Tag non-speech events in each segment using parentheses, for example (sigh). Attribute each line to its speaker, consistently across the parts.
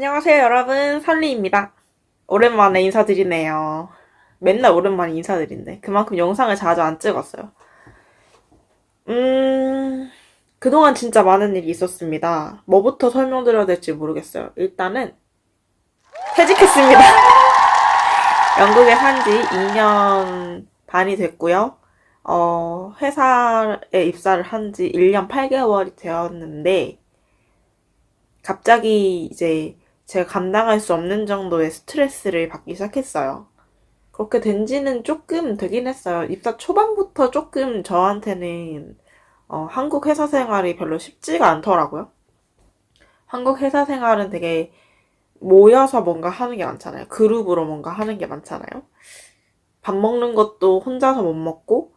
Speaker 1: 안녕하세요, 여러분. 설리입니다. 오랜만에 인사드리네요. 맨날 오랜만에 인사드린데. 그만큼 영상을 자주 안 찍었어요. 음, 그동안 진짜 많은 일이 있었습니다. 뭐부터 설명드려야 될지 모르겠어요. 일단은, 퇴직했습니다. (laughs) 영국에 산 지 2년 반이 됐고요. 어, 회사에 입사를 한 지 1년 8개월이 되었는데, 갑자기 이제 제가 감당할 수 없는 정도의 스트레스를 받기 시작했어요. 그렇게 된 지는 조금 되긴 했어요. 입사 초반부터 조금 저한테는 어, 한국 회사 생활이 별로 쉽지가 않더라고요. 한국 회사 생활은 되게 모여서 뭔가 하는 게 많잖아요. 그룹으로 뭔가 하는 게 많잖아요. 밥 먹는 것도 혼자서 못 먹고,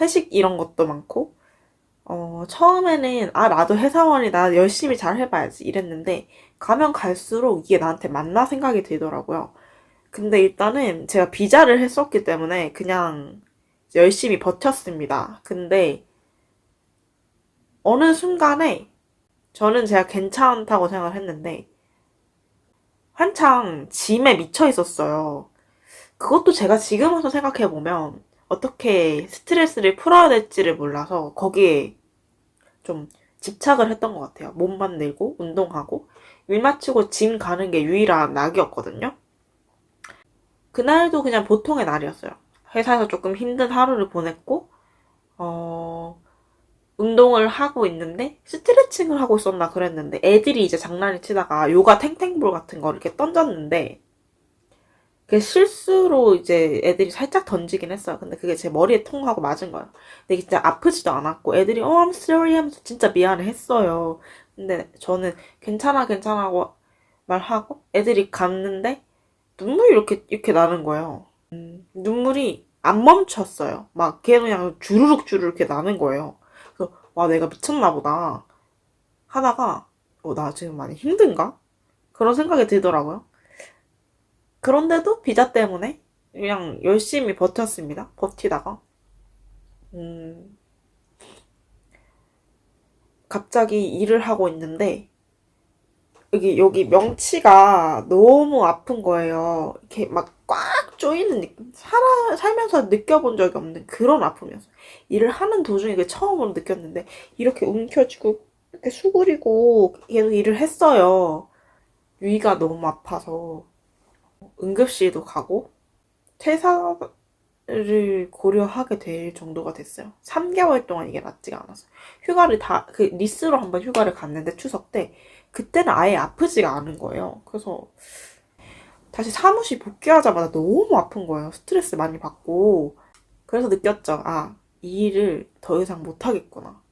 Speaker 1: 회식 이런 것도 많고, 어, 처음에는, 아, 나도 회사원이다. 열심히 잘 해봐야지. 이랬는데, 가면 갈수록 이게 나한테 맞나 생각이 들더라고요. 근데 일단은 제가 비자를 했었기 때문에 그냥 열심히 버텼습니다. 근데, 어느 순간에 저는 제가 괜찮다고 생각을 했는데, 한창 짐에 미쳐 있었어요. 그것도 제가 지금 와서 생각해보면, 어떻게 스트레스를 풀어야 될지를 몰라서 거기에 좀 집착을 했던 것 같아요. 몸 만들고, 운동하고, 일 마치고 짐 가는 게 유일한 낙이었거든요. 그날도 그냥 보통의 날이었어요. 회사에서 조금 힘든 하루를 보냈고, 어, 운동을 하고 있는데, 스트레칭을 하고 있었나 그랬는데, 애들이 이제 장난을 치다가 요가 탱탱볼 같은 거 이렇게 던졌는데, 그 실수로 이제 애들이 살짝 던지긴 했어요. 근데 그게 제 머리에 통 하고 맞은 거예요. 근데 진짜 아프지도 않았고 애들이 어 I'm sorry 하면서 진짜 미안해 했어요. 근데 저는 괜찮아 괜찮아 하고 말하고 애들이 갔는데 눈물이 이렇게 이렇게 나는 거예요. 음, 눈물이 안 멈췄어요. 막 걔는 그냥 주르륵 주르륵 이렇게 나는 거예요. 그래서 와 내가 미쳤나 보다 하다가 어 나 지금 많이 힘든가? 그런 생각이 들더라고요. 그런데도 비자 때문에 그냥 열심히 버텼습니다. 버티다가. 음, 갑자기 일을 하고 있는데, 여기, 여기 명치가 너무 아픈 거예요. 이렇게 막 꽉 조이는 느낌. 살아, 살면서 느껴본 적이 없는 그런 아픔이었어요. 일을 하는 도중에 그 처음으로 느꼈는데, 이렇게 움켜쥐고, 이렇게 수그리고 계속 일을 했어요. 위가 너무 아파서. 응급실도 가고 퇴사를 고려하게 될 정도가 됐어요. 3개월 동안 이게 낫지가 않았어요. 휴가를 다, 그 니스로 한번 휴가를 갔는데 추석 때 그때는 아예 아프지가 않은 거예요. 그래서 다시 사무실 복귀하자마자 너무 아픈 거예요. 스트레스 많이 받고. 그래서 느꼈죠. 아, 이 일을 더 이상 못하겠구나.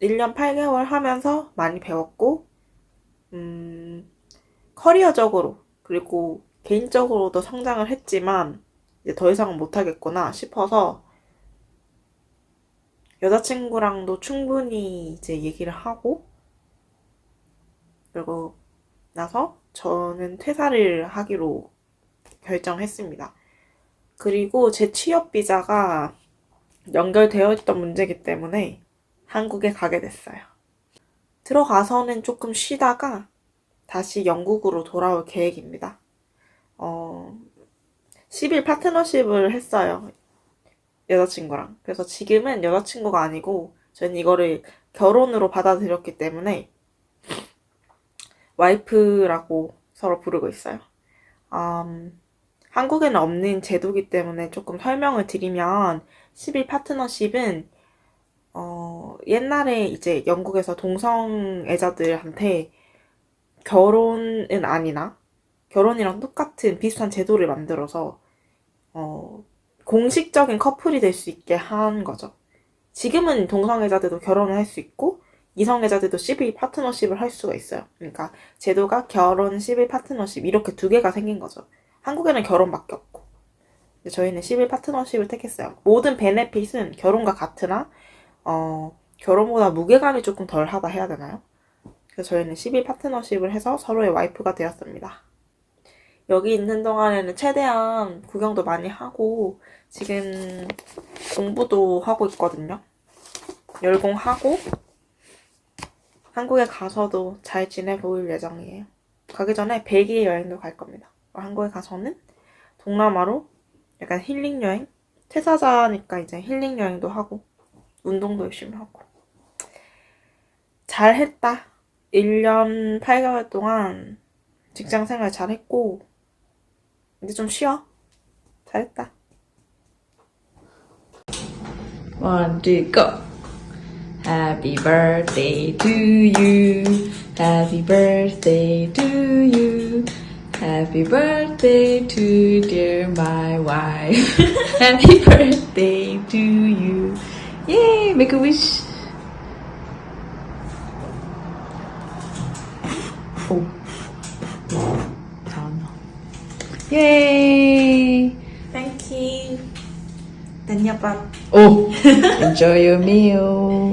Speaker 1: 1년 8개월 하면서 많이 배웠고, 음, 커리어적으로, 그리고 개인적으로도 성장을 했지만 이제 더 이상은 못하겠구나 싶어서 여자친구랑도 충분히 이제 얘기를 하고 그리고 나서 저는 퇴사를 하기로 결정했습니다. 그리고 제 취업 비자가 연결되어 있던 문제이기 때문에 한국에 가게 됐어요. 들어가서는 조금 쉬다가 다시 영국으로 돌아올 계획입니다. 어, 10일 파트너십을 했어요. 여자친구랑. 그래서 지금은 여자친구가 아니고, 저는 이거를 결혼으로 받아들였기 때문에, 와이프라고 서로 부르고 있어요. 음, 한국에는 없는 제도기 때문에 조금 설명을 드리면, 10일 파트너십은, 어, 옛날에 이제 영국에서 동성애자들한테 결혼은 아니나, 결혼이랑 똑같은 비슷한 제도를 만들어서 어, 공식적인 커플이 될 수 있게 한 거죠. 지금은 동성애자들도 결혼을 할 수 있고 이성애자들도 12 파트너십을 할 수가 있어요. 그러니까 제도가 결혼 11 파트너십 이렇게 두 개가 생긴 거죠. 한국에는 결혼밖에 없고 저희는 11 파트너십을 택했어요. 모든 베네핏은 결혼과 같으나 어, 결혼보다 무게감이 조금 덜하다 해야 되나요? 그래서 저희는 12 파트너십을 해서 서로의 와이프가 되었습니다. 여기 있는 동안에는 최대한 구경도 많이 하고 지금 공부도 하고 있거든요. 열공하고 한국에 가서도 잘 지내볼 예정이에요. 가기 전에 벨기에 여행도 갈 겁니다. 한국에 가서는 동남아로 약간 힐링 여행? 퇴사자니까 이제 힐링 여행도 하고 운동도 열심히 하고 잘했다. 1년 8개월 동안 직장 생활 잘했고, 이제 좀 쉬어. 잘했다.
Speaker 2: One, two, go. Happy birthday to you. Happy birthday to you. Happy birthday to dear my wife. Happy birthday to you. Yay! Make a wish. Oh, (laughs) enjoy your meal.